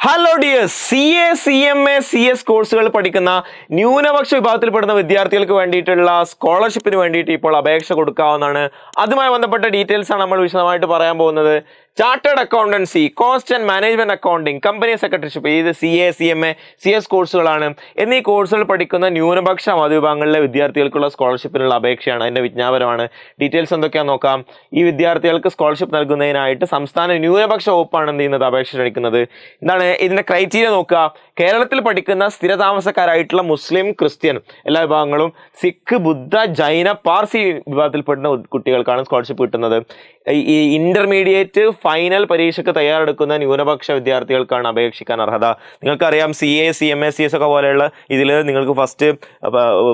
Hello dear C A C M A C S കോഴ്സുകൾ പഠിക്കുന്ന ന്യൂനപക്ഷ വിഭാഗത്തിൽപ്പെടുന്ന വിദ്യാർത്ഥികൾക്ക് വേണ്ടിയിട്ടുള്ള സ്കോളർഷിപ്പിന് വേണ്ടിയിട്ട് ഇപ്പോൾ അപേക്ഷ കൊടുക്കാവുന്നതാണ്. അതുമായി ബന്ധപ്പെട്ട ഡീറ്റെയിൽസ് ആണ് നമ്മൾ വിശദമായിട്ട് പറയാൻ പോകുന്നത്. Chartered accountancy cost and management accounting company secretaryship ഇത് C A C M A C S കോഴ്സുകളാണ് എന്നീ കോഴ്സുകൾ പഠിക്കുന്ന ന്യൂനപക്ഷ മതവിഭാഗങ്ങളിലെ വിദ്യാർത്ഥികൾക്കുള്ള സ്കോളർഷിപ്പിനുള്ള അപേക്ഷയാണ്. അതിന്റെ വിജ്ഞാപനമാണ്. ഡീറ്റെയിൽസ് എന്തൊക്കെയാണെന്ന് നോക്കാം. ഈ വിദ്യാർത്ഥികൾക്ക് സ്കോളർഷിപ്പ് നൽകുന്നതിനായിട്ട് സംസ്ഥാന ന്യൂനപക്ഷ വകുപ്പാണ് എന്ത് ചെയ്യുന്നത്? അപേക്ഷ ക്ഷണിക്കുന്നത്. എന്താണ് ഇതിന്റെ ക്രൈറ്റീരിയ നോക്കുക. കേരളത്തിൽ പഠിക്കുന്ന സ്ഥിരതാമസക്കാരായിട്ടുള്ള മുസ്ലിം ക്രിസ്ത്യൻ എല്ലാ വിഭാഗങ്ങളും സിഖ് ബുദ്ധ ജൈന പാർസി വിഭാഗത്തിൽപ്പെടുന്ന കുട്ടികൾക്കാണ് സ്കോളർഷിപ്പ് കിട്ടുന്നത്. ഈ- ഇന്റർമീഡിയറ്റ് ഫൈനൽ പരീക്ഷയ്ക്ക് തയ്യാറെടുക്കുന്ന ന്യൂനപക്ഷ വിദ്യാർത്ഥികൾക്കാണ് അപേക്ഷിക്കാൻ അർഹത. നിങ്ങൾക്കറിയാം C A C M S C S ഒക്കെ പോലെയുള്ള ഇതിൽ നിങ്ങൾക്ക് first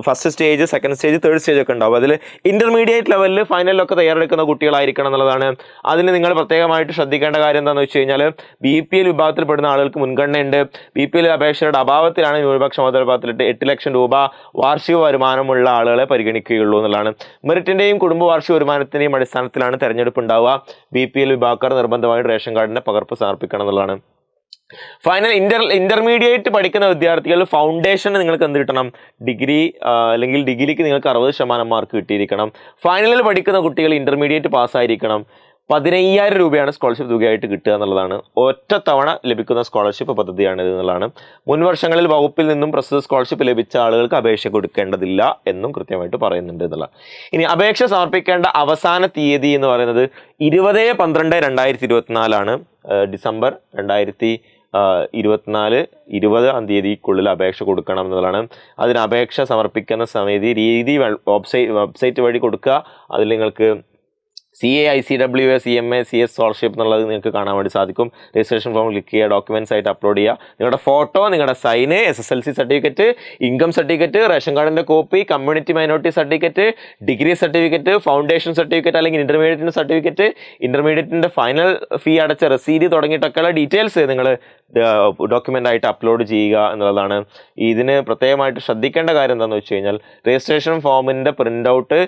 first stage second stage third stage ഒക്കെ ഉണ്ടാവും. അതിൽ ഇന്റർമീഡിയറ്റ് ലെവലിൽ ഫൈനലിലൊക്കെ തയ്യാറെടുക്കുന്ന കുട്ടികളായിരിക്കണം എന്നുള്ളതാണ്. അതിന് നിങ്ങൾ പ്രത്യേകമായിട്ട് ശ്രദ്ധിക്കേണ്ട കാര്യം എന്താണെന്ന് വെച്ച് കഴിഞ്ഞാൽ ബി പി എൽ വിഭാഗത്തിൽപ്പെടുന്ന ആളുകൾക്ക് മുൻഗണനയുണ്ട്. ബി പി എൽ അപേക്ഷയുടെ അഭാവത്തിലാണ് ന്യൂനപക്ഷ മതപാത്രത്തിലിട്ട് എട്ട് ലക്ഷം രൂപ വാർഷിക വരുമാനമുള്ള ആളുകളെ പരിഗണിക്കുകയുള്ളൂ എന്നുള്ളതാണ്. മെറിറ്റിന്റെയും കുടുംബ വാർഷിക വരുമാനത്തിന്റെയും അടിസ്ഥാനത്തിലാണ് തെരഞ്ഞെടുപ്പ് ഉണ്ടാവുക. ബി പി എൽ വിഭാഗക്കാർ നിർബന്ധമായും റേഷൻ കാർഡിന്റെ പകർപ്പ് സമർപ്പിക്കണം എന്നുള്ളതാണ്. ഫൈനൽ ഇന്റർ ഇന്റർമീഡിയറ്റ് പഠിക്കുന്ന വിദ്യാർത്ഥികൾ ഫൗണ്ടേഷന് നിങ്ങൾക്ക് എന്ത് കിട്ടണം? ഡിഗ്രി അല്ലെങ്കിൽ ഡിഗ്രിക്ക് നിങ്ങൾക്ക് അറുപത് ശതമാനം മാർക്ക് കിട്ടിയിരിക്കണം. ഫൈനലിൽ പഠിക്കുന്ന കുട്ടികൾ ഇന്റർമീഡിയറ്റ് പാസ്സായിരിക്കണം പതിനയ്യായിരം രൂപയാണ് സ്കോളർഷിപ്പ് തുകയായിട്ട് കിട്ടുക എന്നുള്ളതാണ് ഒറ്റ തവണ ലഭിക്കുന്ന സ്കോളർഷിപ്പ് പദ്ധതിയാണ് എന്നുള്ളതാണ്. മുൻ വർഷങ്ങളിൽ വകുപ്പിൽ നിന്നും പ്രസ്തുത സ്കോളർഷിപ്പ് ലഭിച്ച ആളുകൾക്ക് അപേക്ഷ കൊടുക്കേണ്ടതില്ല എന്നും കൃത്യമായിട്ട് പറയുന്നുണ്ട് എന്നുള്ള ഇനി അപേക്ഷ സമർപ്പിക്കേണ്ട അവസാന തീയതി എന്ന് പറയുന്നത് ഇരുപത് പന്ത്രണ്ട് രണ്ടായിരത്തി ഇരുപത്തിനാലാണ് ഡിസംബർ രണ്ടായിരത്തി ഇരുപത്തിനാല് ഇരുപതാം തീയതിക്കുള്ളിൽ അപേക്ഷ കൊടുക്കണം എന്നുള്ളതാണ്. അതിന് അപേക്ഷ സമർപ്പിക്കുന്ന സമയത്ത് രീതി വെബ്സൈറ്റ് വെബ്സൈറ്റ് വഴി കൊടുക്കുക. അതിൽ നിങ്ങൾക്ക് C A I C W A C M A C S scholarship എന്നുള്ളത് നിങ്ങൾക്ക് കാണാൻ വേണ്ടി സാധിക്കും. രജിസ്ട്രേഷൻ ഫോം ക്ലിക്ക് ചെയ്യുക ഡോക്യുമെന്റ്സ് ആയിട്ട് അപ്ലോഡ് ചെയ്യുക. നിങ്ങളുടെ ഫോട്ടോ നിങ്ങളുടെ sign S S L C certificate income certificate ration കാർഡിന്റെ copy community minority certificate degree certificate foundation certificate അല്ലെങ്കിൽ ഇന്റർമീഡിയറ്റിന്റെ സർട്ടിഫിക്കറ്റ് ഇന്റർമീഡിയറ്റിന്റെ ഫൈനൽ ഫീ അടച്ച റെസീഡ് തുടങ്ങിയിട്ടൊക്കെയുള്ള ഡീറ്റെയിൽസ് നിങ്ങൾ ഡോക്യുമെന്റ് ആയിട്ട് അപ്ലോഡ് ചെയ്യുക എന്നുള്ളതാണ്. ഇതിന് പ്രത്യേകമായിട്ട് ശ്രദ്ധിക്കേണ്ട കാര്യം എന്താണെന്ന് വെച്ച് കഴിഞ്ഞാൽ രജിസ്ട്രേഷൻ ഫോമിന്റെ പ്രിന്റ് ഔട്ട്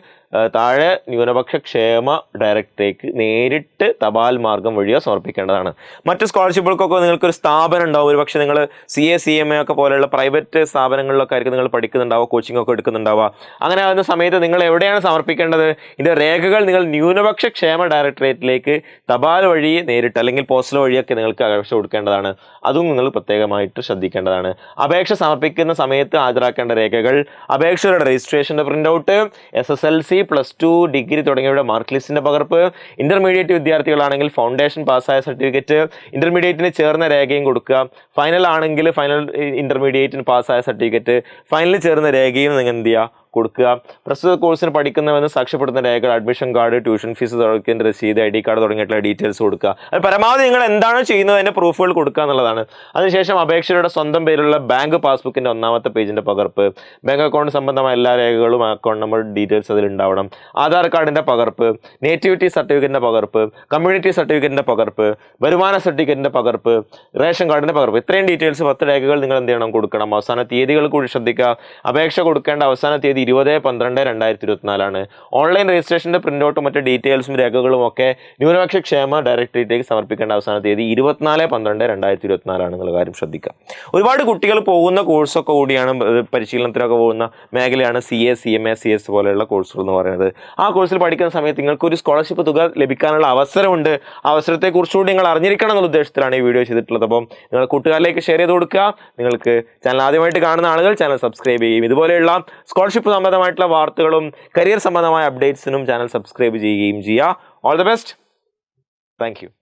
താഴെ ന്യൂനപക്ഷ ക്ഷേമ ഡയറക്ടറേക്ക് നേരിട്ട് തപാൽ മാർഗം വഴിയോ സമർപ്പിക്കേണ്ടതാണ്. മറ്റ് സ്കോളർഷിപ്പുകൾക്കൊക്കെ നിങ്ങൾക്കൊരു സ്ഥാപനം ഉണ്ടാവും ഒരു പക്ഷേ നിങ്ങൾ C A C M A ഒക്കെ പോലെയുള്ള പ്രൈവറ്റ് സ്ഥാപനങ്ങളിലൊക്കെ ആയിരിക്കും നിങ്ങൾ പഠിക്കുന്നുണ്ടാവുക കോച്ചിങ് ഒക്കെ എടുക്കുന്നുണ്ടാവുക. അങ്ങനെ ആകുന്ന സമയത്ത് നിങ്ങൾ എവിടെയാണ് സമർപ്പിക്കേണ്ടത്? ഇതിന്റെ രേഖകൾ നിങ്ങൾ ന്യൂനപക്ഷ ക്ഷേമ ഡയറക്ടറേറ്റിലേക്ക് തപാൽ വഴി നേരിട്ട് അല്ലെങ്കിൽ പോസ്റ്റൽ വഴിയൊക്കെ നിങ്ങൾക്ക് അപേക്ഷ കൊടുക്കേണ്ടതാണ്. അതും നിങ്ങൾ പ്രത്യേകമായിട്ട് ശ്രദ്ധിക്കേണ്ടതാണ്. അപേക്ഷ സമർപ്പിക്കുന്ന സമയത്ത് ഹാജരാക്കേണ്ട രേഖകൾ അപേക്ഷയുടെ രജിസ്ട്രേഷന്റെ print out S S L C plus two degree തുടങ്ങിയവരുടെ മാർക്ക് ലിസ്റ്റിന്റെ പകർപ്പ് ഇന്റർമീഡിയറ്റ് വിദ്യാർത്ഥികളാണെങ്കിൽ ഫൗണ്ടേഷൻ പാസ്സായ സർട്ടിഫിക്കറ്റ് ഇന്റർമീഡിയറ്റിന് ചേർന്ന രേഖയും കൊടുക്കുക. ഫൈനൽ ആണെങ്കിൽ ഫൈനൽ ഇന്റർമീഡിയറ്റിന് പാസ്സായ സർട്ടിഫിക്കറ്റ് ഫൈനലിൽ ചേർന്ന രേഖയും നിങ്ങൾ എന്ത് ചെയ്യുക? കൊടുക്കുക. പ്രസ്തുത കോഴ്സിന് പഠിക്കുന്നവെന്ന് സാക്ഷ്യപ്പെടുത്തുന്ന രേഖകൾ അഡ്മിഷൻ കാർഡ് ട്യൂഷൻ ഫീസ് തുടങ്ങിയ രസീത് ഐ ഡി കാർഡ് തുടങ്ങിയിട്ടുള്ള ഡീറ്റെയിൽസ് കൊടുക്കുക. അത് പരമാവധി നിങ്ങൾ എന്താണ് ചെയ്യുന്നത് അതിന്റെ പ്രൂഫുകൾ കൊടുക്കുക എന്നുള്ളതാണ്. അതിനുശേഷം അപേക്ഷയുടെ സ്വന്തം പേരിലുള്ള ബാങ്ക് പാസ്ബുക്കിന്റെ ഒന്നാമത്തെ പേജിന്റെ പകർപ്പ്. ബാങ്ക് അക്കൗണ്ട് സംബന്ധമായ എല്ലാ രേഖകളും അക്കൗണ്ട് നമ്പർ ഡീറ്റെയിൽസ് അതിൽ ഉണ്ടാവണം. ആധാർ കാർഡിന്റെ പകർപ്പ് നേറ്റിവിറ്റി സർട്ടിഫിക്കറ്റിന്റെ പകർപ്പ് കമ്മ്യൂണിറ്റി സർട്ടിഫിക്കറ്റിന്റെ പകർപ്പ് വരുമാന സർട്ടിഫിക്കറ്റിന്റെ പകർപ്പ് റേഷൻ കാർഡിന്റെ പകർപ്പ്. ഇത്രയും ഡീറ്റെയിൽസ് പത്ത് രേഖകൾ നിങ്ങൾ എന്ത് ചെയ്യണം? കൊടുക്കണം. അവസാന തീയതികൾ കൂടി ശ്രദ്ധിക്കുക. അപേക്ഷ കൊടുക്കേണ്ട അവസാന തീയതി ഇരുപത് പന്ത്രണ്ട് രണ്ടായിരത്തി ഇരുപത്തിനാലാണ് ഓൺലൈൻ രജിസ്ട്രേഷന്റെ പ്രിന്റ് ഔട്ടും മറ്റ് ഡീറ്റെയിൽസും രേഖകളും ഒക്കെ ന്യൂനപക്ഷ ക്ഷേമ ഡയറക്ടറേറ്റിലേക്ക് സമർപ്പിക്കേണ്ട അവസാന തീയതി ഇരുപത്തിനാല് പന്ത്രണ്ട് രണ്ടായിരത്തി ഇരുപത്തിനാലാണ് എന്നുള്ള കാര്യം ശ്രദ്ധിക്കുക. ഒരുപാട് കുട്ടികൾ പോകുന്ന കോഴ്സൊക്കെ കൂടിയാണ് പരിശീലനത്തിനൊക്കെ പോകുന്ന മേഖലയാണ് C A C M A C S പോലെയുള്ള കോഴ്സുകൾ എന്ന് പറയുന്നത്. ആ കോഴ്സിൽ പഠിക്കുന്ന സമയത്ത് നിങ്ങൾക്ക് ഒരു സ്കോളർഷിപ്പ് തുക ലഭിക്കാനുള്ള അവസരമുണ്ട്. അവസരത്തെക്കുറിച്ചുകൂടി നിങ്ങൾ അറിഞ്ഞിരിക്കണം എന്നുള്ള ഉദ്ദേശത്തിലാണ് ഈ വീഡിയോ ചെയ്തിട്ടുള്ളത്. അപ്പം നിങ്ങൾ കൂട്ടുകാരിലേക്ക് ഷെയർ ചെയ്ത് കൊടുക്കുക. നിങ്ങൾക്ക് ചാനൽ ആദ്യമായിട്ട് കാണുന്ന ആളുകൾ ചാനൽ സബ്സ്ക്രൈബ് ചെയ്യും. ഇതുപോലെയുള്ള സ്കോളർഷിപ്പ് സംബന്ധമായിട്ടുള്ള വാർത്തകളും കരിയർ സംബന്ധമായ അപ്ഡേറ്റ്സിനും ചാനൽ സബ്സ്ക്രൈബ് ചെയ്യുകയും ചെയ്യുക ഓൾ ദ ബെസ്റ്റ് താങ്ക്